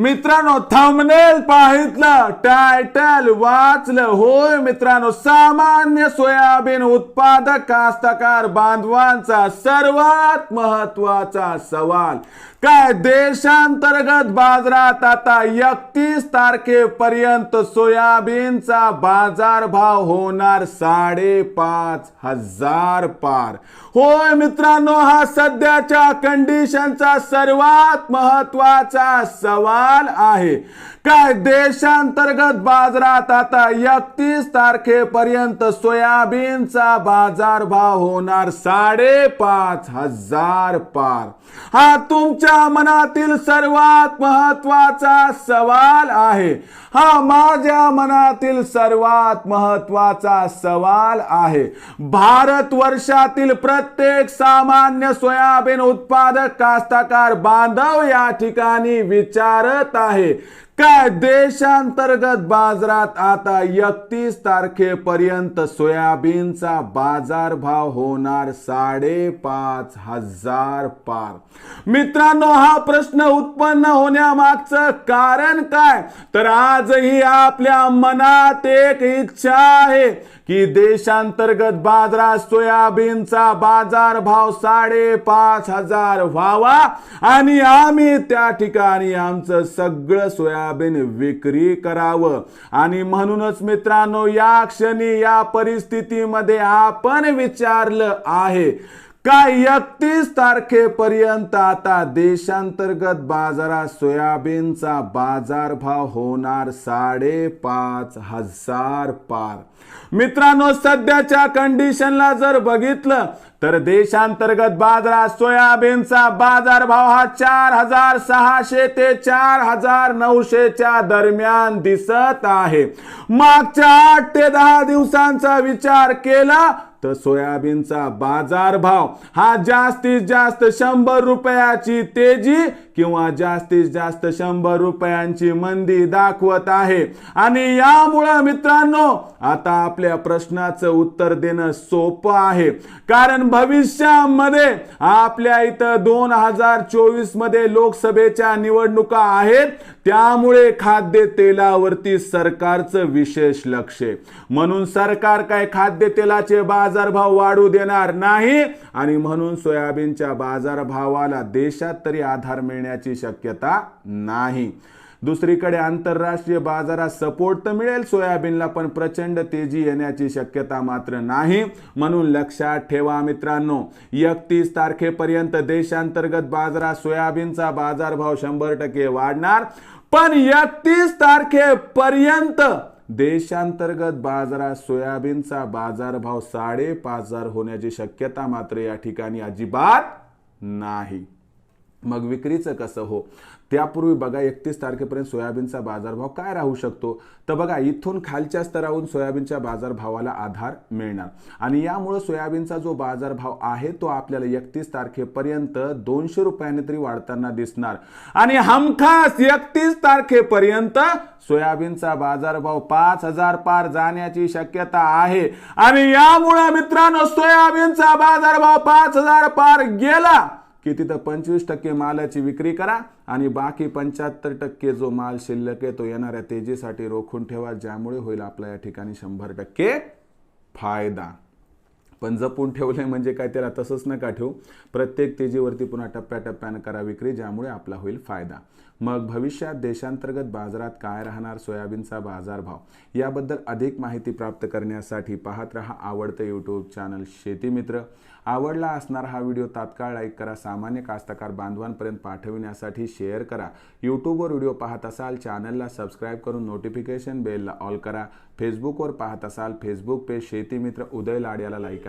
मित्रांनो thumbnail पाहितलं title वाचलं. होय मित्रांनो सामान्य सोयाबीन उत्पादक कास्तकार बांधवांचा सर्वात महत्त्वाचा सवाल काय देशांतर्गत बाजारात आता एकतीस तारखेपर्यंत सोयाबीनचा बाजारभाव होणार साडेपाच हजार पार? होय मित्रांनो हा सध्याच्या कंडिशनचा सर्वात महत्त्वाचा सवाल आहे. काय देशांतर्गत बाजारात आता एकतीस तारखेपर्यंत सोयाबीनचा बाजारभाव होणार साडेपाच हजार पार. हा तुमच्या मनातील सर्वात महत्त्वाचा सवाल आहे. हा माझ्या मनातील सर्वात महत्त्वाचा सवाल आहे. भारत वर्षातील प्रत्येक सामान्य सोयाबीन उत्पादक कास्तकार बांधव या ठिकाणी विचार करत आहे. काय देशांतर्गत बाजारात आता एकतीस तारखेपर्यंत सोयाबीनचा बाजारभाव होणार साडेपाच हजार पार. मित्रांनो हा प्रश्न उत्पन्न होण्यामागचं कारण काय? तर आजही आपल्या मनात एक इच्छा आहे की देशांतर्गत बाजारात सोयाबीनचा बाजार भाव साडेपाच हजार व्हावा. आणि आम्ही त्या ठिकाणी आमचं सगळं सोयाबीन विक्री करावं. आणि म्हणूनच मित्रांनो या क्षणी या परिस्थितीमध्ये आपण विचारलं आहे काय एकतीस तारखेपर्यंत आता देशांतर्गत बाजारात सोयाबीनचा बाजारभाव होणार साडेपाच हजार पार. मित्रांनो सध्याच्या कंडिशनला जर बघितलं तर देशांतर्गत बाजारात सोयाबीनचा बाजारभाव हा चार हजार सहाशे ते चार हजार नऊशेच्या दरम्यान दिसत आहे. मागच्या आठ ते दहा दिवसांचा विचार केला तर सोयाबीनचा बाजारभाव हा जास्तीत जास्त शंभर रुपयाची तेजी किंवा जास्तीत जास्त शंभर रुपयांची मंदी दाखवत आहे. आणि यामुळं मित्रांनो आता आपल्या प्रश्नाचं उत्तर देणं सोपं आहे. कारण भविष्यामध्ये आपल्या इथं दोन हजार चोवीसमध्ये लोकसभेच्या निवडणुका आहेत. त्यामुळे खाद्य तेलावरती सरकारचं विशेष लक्ष आहे. म्हणून सरकार काय खाद्य तेलाचे बाजारभाव वाढू देणार नाही आणि म्हणून सोयाबीनच्या बाजारभावाला देशात तरी आधार मिळण्याची शक्यता नाही. दुसरीकडे आंतरराष्ट्रीय बाजारात सपोर्ट तर मिळेल सोयाबीनला पण प्रचंड तेजी येण्याची शक्यता मात्र नाही. म्हणून लक्षात ठेवा मित्रांनो एकतीस तारखेपर्यंत देशांतर्गत बाजारात सोयाबीनचा बाजारभाव शंभर टक्के वाढणार. पण एकतीस तारखेपर्यंत देशांतर्गत बाजारात सोयाबीनचा बाजारभाव साडेपाच हजार होण्याची शक्यता मात्र या ठिकाणी अजिबात नाही. मग विक्रीचं कसं हो? त्यापूर्वी बघा एकतीस तारखेपर्यंत सोयाबीनचा बाजारभाव काय राहू शकतो? तर बघा इथून खालच्या स्तरावरून सोयाबीनच्या बाजारभावाला आधार मिळणार. आणि यामुळं सोयाबीनचा जो बाजारभाव आहे तो आपल्याला एकतीस तारखेपर्यंत दोनशे रुपयांनी तरी वाढताना दिसणार. आणि हमखास एकतीस तारखेपर्यंत सोयाबीनचा बाजारभाव पाच हजार पार जाण्याची शक्यता आहे. आणि यामुळं मित्रांनो सोयाबीनचा बाजारभाव पाच हजार पार गेला. की तिथं पंचवीस टक्के मालाची विक्री करा आणि बाकी पंच्याहत्तर टक्के जो माल शिल्लक आहे तो येणाऱ्या तेजीसाठी रोखून ठेवा ज्यामुळे होईल आपला या ठिकाणी शंभर टक्के फायदा. पण जपून ठेवलं म्हणजे काय त्याला तसंच नका ठेवू. प्रत्येक तेजीवरती पुन्हा टप्प्याटप्प्यानं करा विक्री ज्यामुळे आपला होईल फायदा. मग भविष्यात देशांतर्गत बाजारात काय राहणार? सोयाबीनचा बाजारभाव. याबद्दल अधिक माहिती प्राप्त करण्यासाठी पाहत रहा आवडतं यूट्यूब चॅनल शेतीमित्र आवडला असणारा हा व्हिडिओ तात्काळ लाईक करा. सामान्य कास्तकार बांधवांपर्यंत पाठविण्यासाठी शेअर करा. यूट्यूबवर व्हिडिओ पाहत असाल चॅनलला सबस्क्राईब करून नोटिफिकेशन बेलला ऑल करा. फेसबुकवर पाहत असाल फेसबुक पेज शेतीमित्र उदय लाड याला लाईक